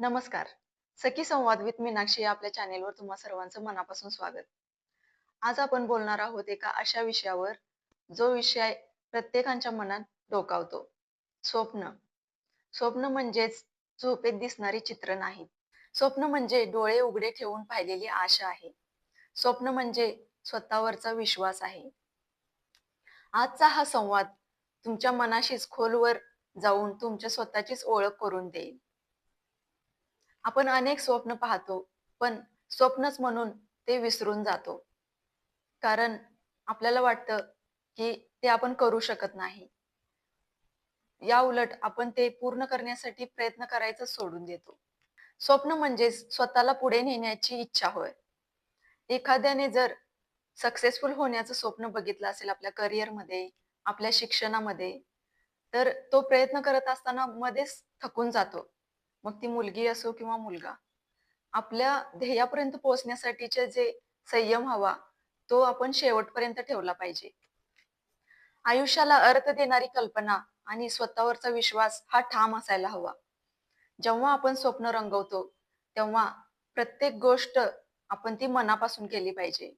नमस्कार. सखी संवाद विथ मीनाक्षी या आपल्या चॅनेलवर तुम्हा सर्वांचं मनापासून स्वागत. आज आपण बोलणार आहोत एका अशा विषयावर जो विषय प्रत्येकांच्या मनात डोकावतो. स्वप्न. स्वप्न म्हणजेच झोपेत दिसणारी चित्र नाहीत स्वप्न म्हणजे डोळे उघडे ठेवून पाहिलेली आशा आहे. स्वप्न म्हणजे स्वतःवरचा विश्वास आहे. आजचा हा संवाद तुमच्या मनाशीच खोलवर जाऊन तुमच्या स्वतःचीच ओळख करून देईल. आपण अनेक स्वप्न पाहतो पण स्वप्नच म्हणून ते विसरून जातो. कारण आपल्याला वाटतं की ते आपण करू शकत नाही. या उलट आपण ते पूर्ण करण्यासाठी प्रयत्न करायचं सोडून देतो. स्वप्न म्हणजे स्वतःला पुढे नेण्याची इच्छा होय. एखाद्याने जर सक्सेसफुल होण्याचं स्वप्न बघितलं असेल आपल्या करिअरमध्ये आपल्या शिक्षणामध्ये तर तो प्रयत्न करत असताना मध्येच थकून जातो. मग ती मुलगी असो किंवा मुलगा आपल्या ध्येयापर्यंत पोहोचण्यासाठीचे जे संयम हवा तो आपण शेवटपर्यंत ठेवला पाहिजे. आयुष्याला अर्थ देणारी कल्पना आणि स्वतःवरचा विश्वास हा ठाम असायला हवा. जेव्हा आपण स्वप्न रंगवतो तेव्हा प्रत्येक गोष्ट आपण ती मनापासून केली पाहिजे.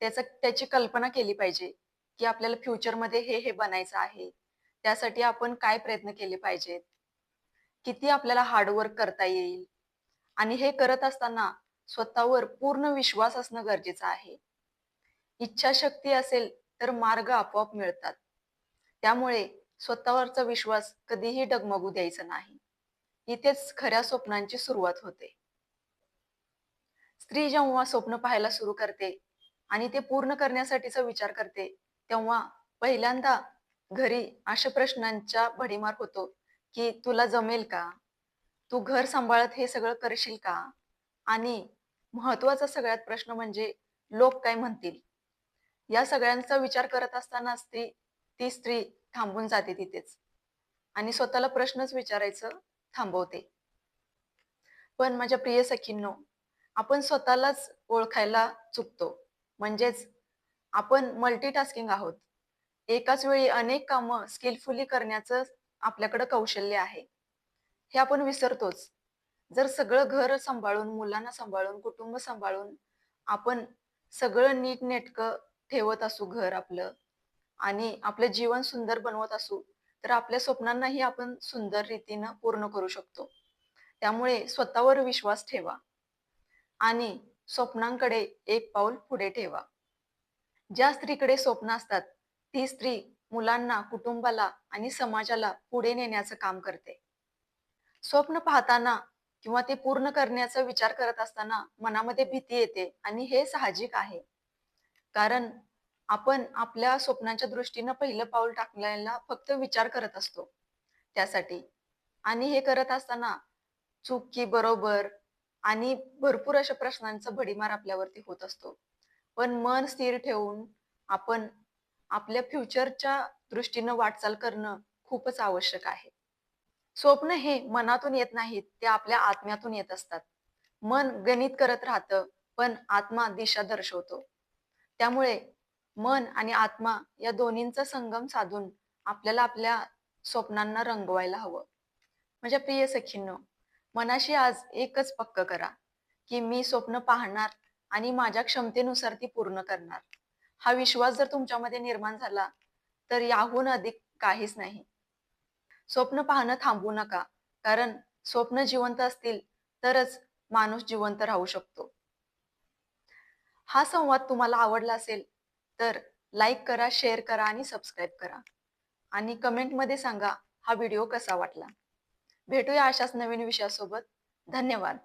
त्याच त्याची कल्पना केली पाहिजे की आपल्याला फ्युचरमध्ये हे हे बनायचं आहे. त्यासाठी आपण काय प्रयत्न केले पाहिजेत? किती आपल्याला हार्डवर्क करता येईल? आणि हे करत असताना स्वतःवर पूर्ण विश्वास असणं गरजेचं आहे. इच्छाशक्ती असेल तर मार्ग आपोआप मिळतात. त्यामुळे स्वतःवरचा विश्वास कधीही डगमगू द्यायचा नाही. इथेच खऱ्या स्वप्नांची सुरुवात होते. स्त्री जेव्हा स्वप्न पाहायला सुरू करते आणि ते पूर्ण करण्यासाठीचा विचार करते तेव्हा पहिल्यांदा घरी अशा प्रश्नांचा भडीमार होतो की तुला जमेल का? तू घर सांभाळत हे सगळं करशील का? आणि महत्त्वाचा सगळ्यात प्रश्न म्हणजे लोक काय म्हणतील? या सगळ्यांचा विचार करत असताना स्त्री ती स्त्री थांबून जाते तिथेच. आणि स्वतःला प्रश्नच विचारायचं थांबवते. पण माझ्या प्रिय सखींनो आपण स्वतःलाच ओळखायला चुकतो. म्हणजेच आपण मल्टीटास्किंग आहोत. एकाच वेळी अनेक कामं स्किलफुली करण्याचं आपल्याकडं कौशल्य आहे. हे आपण विसरतोच. जर सगळं घर सांभाळून मुलांना सांभाळून कुटुंब सांभाळून आपण सगळं नीट नेटकं ठेवत असू घर आपलं आणि आपलं जीवन सुंदर बनवत असू तर आपल्या स्वप्नांनाही आपण सुंदर रीतीनं पूर्ण करू शकतो. त्यामुळे स्वतःवर विश्वास ठेवा आणि स्वप्नांकडे एक पाऊल पुढे ठेवा. ज्या स्त्रीकडे स्वप्न असतात ती स्त्री मुलांना कुटुंबाला आणि समाजाला पुढे नेण्याचं काम करते. स्वप्न पाहताना किंवा ते पूर्ण करण्याचा विचार करत असताना मनामध्ये भीती येते आणि हे साहजिक आहे. कारण आपण आपल्या स्वप्नांच्या दृष्टीनं पहिलं पाऊल टाकण्याला फक्त विचार करत असतो. त्यासाठी. आणि हे करत असताना चूक की बरोबर आणि भरपूर अशा प्रश्नांचा भडीमार आपल्यावरती होत असतो. पण मन स्थिर ठेवून आपण आपल्या फ्युचरच्या दृष्टीनं वाटचाल करणं खूपच आवश्यक आहे. स्वप्न हे मनातून येत नाहीत ते आपल्या आत्म्यातून येत असतात. मन गणित करत राहतं पण आत्मा दिशा दर्शवतो. त्यामुळे मन आणि आत्मा या दोन्हींचा संगम साधून आपल्याला आपल्या स्वप्नांना रंगवायला हवं. माझ्या प्रिय सखींनो मनाशी आज एकच पक्क करा की मी स्वप्न पाहणार आणि माझ्या क्षमतेनुसार ती पूर्ण करणार. हा विश्वास जर तुमच्यामध्ये निर्माण झाला तर याहून अधिक काहीच नाही. स्वप्न पाहणं थांबवू नका कारण स्वप्न जिवंत असतील तरच माणूस जिवंत राहू शकतो. हा संवाद तुम्हाला आवडला असेल तर लाईक करा शेअर करा आणि सबस्क्राईब करा. आणि कमेंटमध्ये सांगा हा व्हिडिओ कसा वाटला? भेटूया अशाच नवीन विषयासोबत. धन्यवाद.